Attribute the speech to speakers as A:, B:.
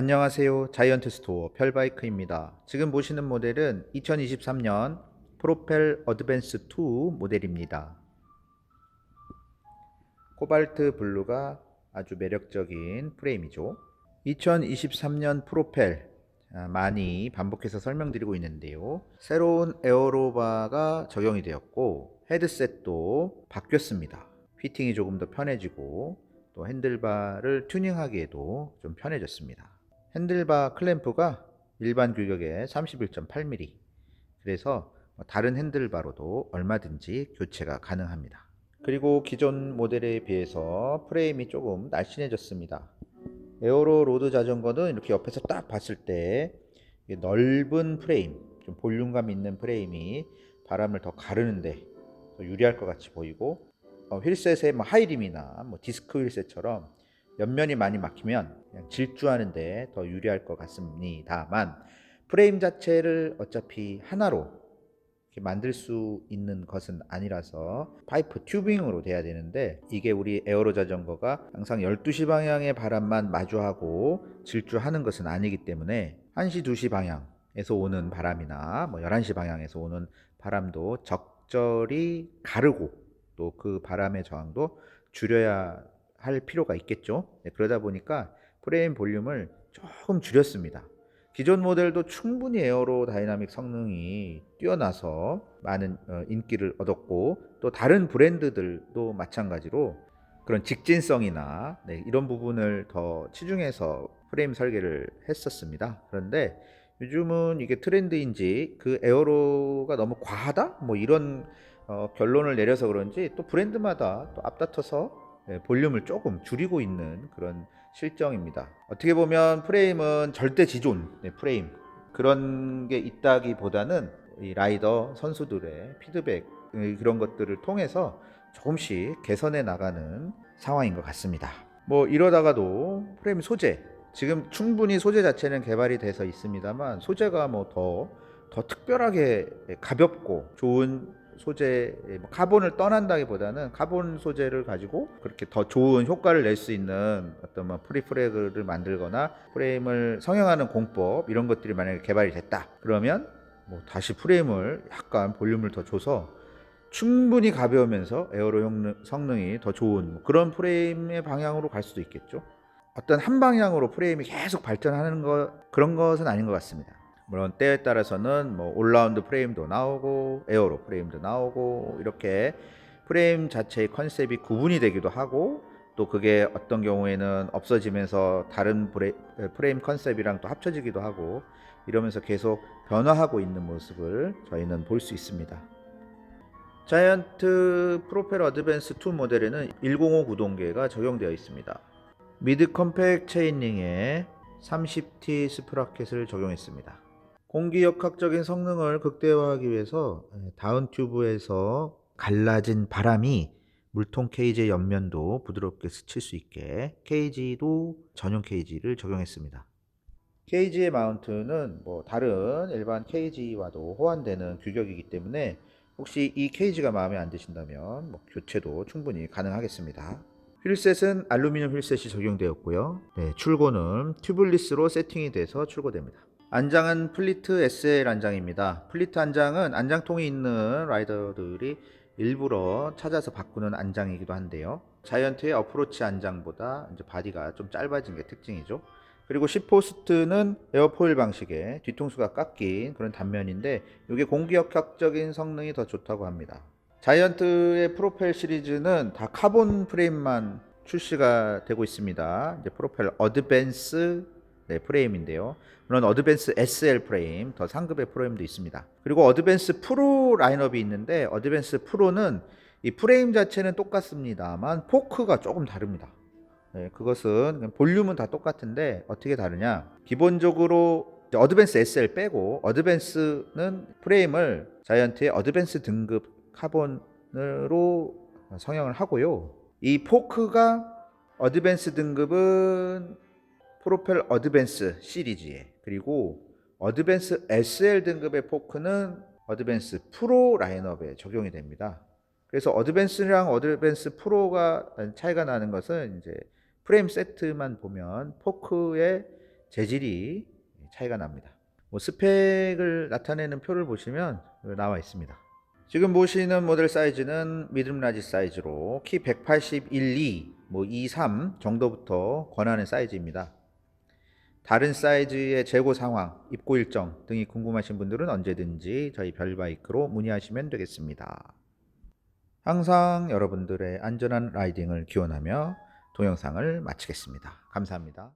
A: 안녕하세요. 자이언트 스토어 펠바이크입니다. 지금 보시는 모델은 2023년 프로펠 어드밴스 2 모델입니다. 코발트 블루가 아주 매력적인 프레임이죠. 2023년 프로펠 아, 많이 반복해서 설명드리고 있는데요. 새로운 에어로바가 적용이 되었고 헤드셋도 바뀌었습니다. 피팅이 조금 더 편해지고 또 핸들바를 튜닝하기에도 좀 편해졌습니다. 핸들바 클램프가 일반 규격의 31.8mm 그래서 뭐 다른 핸들바로도 얼마든지 교체가 가능합니다. 그리고 기존 모델에 비해서 프레임이 조금 날씬해졌습니다. 에어로 로드 자전거는 이렇게 옆에서 딱 봤을 때 넓은 프레임, 좀 볼륨감 있는 프레임이 바람을 더 가르는데 더 유리할 것 같이 보이고 어, 휠셋의 뭐 하이림이나 뭐 디스크 휠셋처럼 옆면이 많이 막히면 그냥 질주하는 데 더 유리할 것 같습니다만 프레임 자체를 어차피 하나로 만들 수 있는 것은 아니라서 파이프 튜빙으로 돼야 되는데 이게 우리 에어로 자전거가 항상 12시 방향의 바람만 마주하고 질주하는 것은 아니기 때문에 1시 2시 방향에서 오는 바람이나 뭐 11시 방향에서 오는 바람도 적절히 가르고 또 그 바람의 저항도 줄여야 할 필요가 있겠죠. 네, 그러다 보니까 프레임 볼륨을 조금 줄였습니다. 기존 모델도 충분히 에어로 다이나믹 성능이 뛰어나서 많은 어, 인기를 얻었고 또 다른 브랜드들도 마찬가지로 그런 직진성이나 네, 이런 부분을 더 치중해서 프레임 설계를 했었습니다. 그런데 요즘은 이게 트렌드인지 그 에어로가 너무 과하다? 뭐 이런 어, 결론을 내려서 그런지 또 브랜드마다 또 앞다퉈서 예, 볼륨을 조금 줄이고 있는 그런 실정입니다. 어떻게 보면 프레임은 절대 지존 네, 프레임 그런 게 있다기보다는 이 라이더 선수들의 피드백 예, 그런 것들을 통해서 조금씩 개선해 나가는 상황인 것 같습니다. 뭐 이러다가도 프레임 소재 지금 충분히 소재 자체는 개발이 돼서 있습니다만 소재가 뭐 더 더 특별하게 가볍고 좋은 소재 뭐 카본을 떠난다기보다는 카본 소재를 가지고 그렇게 더 좋은 효과를 낼 수 있는 어떤 뭐 프리프레그를 만들거나 프레임을 성형하는 공법 이런 것들이 만약에 개발이 됐다 그러면 뭐 다시 프레임을 약간 볼륨을 더 줘서 충분히 가벼우면서 에어로 형능- 성능이 더 좋은 뭐 그런 프레임의 방향으로 갈 수도 있겠죠. 어떤 한 방향으로 프레임이 계속 발전하는 거 그런 것은 아닌 것 같습니다. 물론 때에 따라서는 뭐 올라운드 프레임도 나오고 에어로 프레임도 나오고 이렇게 프레임 자체의 컨셉이 구분이 되기도 하고 또 그게 어떤 경우에는 없어지면서 다른 프레임 컨셉이랑 또 합쳐지기도 하고 이러면서 계속 변화하고 있는 모습을 저희는 볼 수 있습니다. 자이언트 프로펠 어드밴스 2 모델에는 105 구동계가 적용되어 있습니다. 미드 컴팩 체인링에 30T 스프라켓을 적용했습니다. 공기역학적인 성능을 극대화하기 위해서 예, 다운 튜브에서 갈라진 바람이 물통 케이지의 옆면도 부드럽게 스칠 수 있게 케이지도 전용 케이지를 적용했습니다. 케이지의 마운트는 뭐 다른 일반 케이지와도 호환되는 규격이기 때문에 혹시 이 케이지가 마음에 안 드신다면 뭐 교체도 충분히 가능하겠습니다. 휠셋은 알루미늄 휠셋이 적용되었고요. 네, 출고는 튜블리스로 세팅이 돼서 출고됩니다. 안장은 플리트 SL 안장입니다. 플리트 안장은 안장통이 있는 라이더들이 일부러 찾아서 바꾸는 안장이기도 한데요. 자이언트의 어프로치 안장보다 이제 바디가 좀 짧아진 게 특징이죠. 그리고 10포스트는 에어포일 방식의 뒤통수가 깎인 그런 단면인데 이게 공기역학적인 성능이 더 좋다고 합니다. 자이언트의 프로펠 시리즈는 다 카본 프레임만 출시가 되고 있습니다. 이제 프로펠 어드밴스 네, 프레임인데요. 물론 어드밴스 SL 프레임, 더 상급의 프레임도 있습니다. 그리고 어드밴스 프로 라인업이 있는데 어드밴스 프로는 이 프레임 자체는 똑같습니다만 포크가 조금 다릅니다. 네, 그것은 볼륨은 다 똑같은데 어떻게 다르냐? 기본적으로 어드밴스 SL 빼고 어드밴스는 프레임을 자이언트의 어드밴스 등급 카본으로 성형을 하고요. 이 포크가 어드밴스 등급은 프로펠 어드밴스 시리즈에 그리고 어드밴스 SL 등급의 포크는 어드밴스 프로 라인업에 적용이 됩니다. 그래서 어드밴스랑 어드밴스 프로가 차이가 나는 것은 이제 프레임 세트만 보면 포크의 재질이 차이가 납니다. 뭐 스펙을 나타내는 표를 보시면 나와 있습니다. 지금 보시는 모델 사이즈는 미들 라지 사이즈로 키 181, 2, 뭐 23 정도부터 권하는 사이즈입니다. 다른 사이즈의 재고 상황, 입고 일정 등이 궁금하신 분들은 언제든지 저희 별바이크로 문의하시면 되겠습니다. 항상 여러분들의 안전한 라이딩을 기원하며 동영상을 마치겠습니다. 감사합니다.